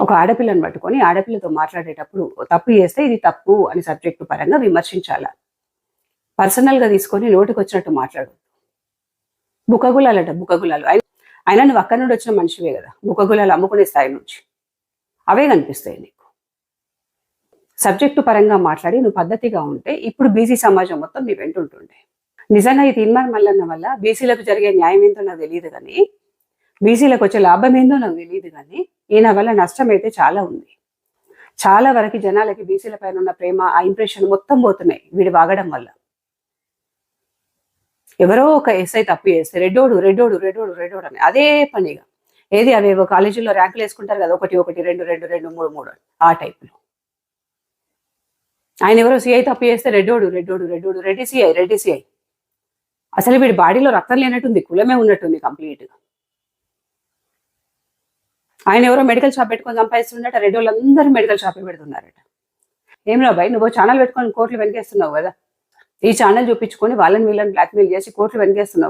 ఒక ఆడపిల్లను పట్టుకొని ఆడపిల్లతో మాట్లాడేటప్పుడు తప్పు చేస్తే ఇది తప్పు అని సబ్జెక్టు పరంగా విమర్శించాల? పర్సనల్గా తీసుకొని నోటికి వచ్చినట్టు మాట్లాడు. బుక్కగులాలట బుక్కగులాలు అయి- అయినా నువ్వు అక్కడి నుండి వచ్చిన మనిషివే కదా. బుకగులాలు అమ్ముకునే స్థాయి నుంచి. అవే కనిపిస్తాయి నీకు. సబ్జెక్టు పరంగా మాట్లాడి నువ్వు పద్ధతిగా ఉంటే ఇప్పుడు బీసీ సమాజం మొత్తం నీ వెంట ఉంటుండే. నిజంగా ఈ తీర్మానం మల్లన్న వల్ల బీసీలకు జరిగే న్యాయం ఏంటో నాకు తెలియదు కానీ బీసీలకు వచ్చే లాభం ఏందో నాకు తెలియదు కానీ ఈయన వల్ల నష్టం అయితే చాలా ఉంది. చాలా వరకు జనాలకి బీసీల పైన ఉన్న ప్రేమ ఆ ఇంప్రెషన్ మొత్తం పోతున్నాయి వీడు వాగడం వల్ల. ఎవరో ఒక ఎస్ఐ తప్పు చేస్తే రెడ్డోడు రెడ్డోడు రెడ్డోడు రెడ్డోడు అని అదే పనిగా. ఏది అవేవో కాలేజీలో ర్యాంకులు వేసుకుంటారు కదా ఒకటి ఒకటి రెండు రెండు రెండు మూడు మూడు ఆ టైపులో. ఆయన ఎవరో సిఐ తప్పు చేస్తే రెడ్డోడు రెడ్డోడు రెడ్డోడు రెడ్డి సిఐ రెడ్డి సిఐ అసలు వీడి బాడీలో రక్తం లేనట్టుంది కులమే ఉన్నట్టుంది కంప్లీట్గా. ఆయన ఎవరో మెడికల్ షాప్ పెట్టుకొని సంపాదిస్తుండట రెడ్డి వాళ్ళందరూ మెడికల్ షాప్ పెడుతున్నారట. ఏం రాబాయ్ నువ్వు ఛానల్ పెట్టుకొని కోట్లు వెనకేస్తున్నావు కదా. ఈ ఛానల్ చూపించుకొని వాళ్ళని వీళ్ళని బ్లాక్మెయిల్ చేసి కోట్లు వెనకేస్తున్నావు.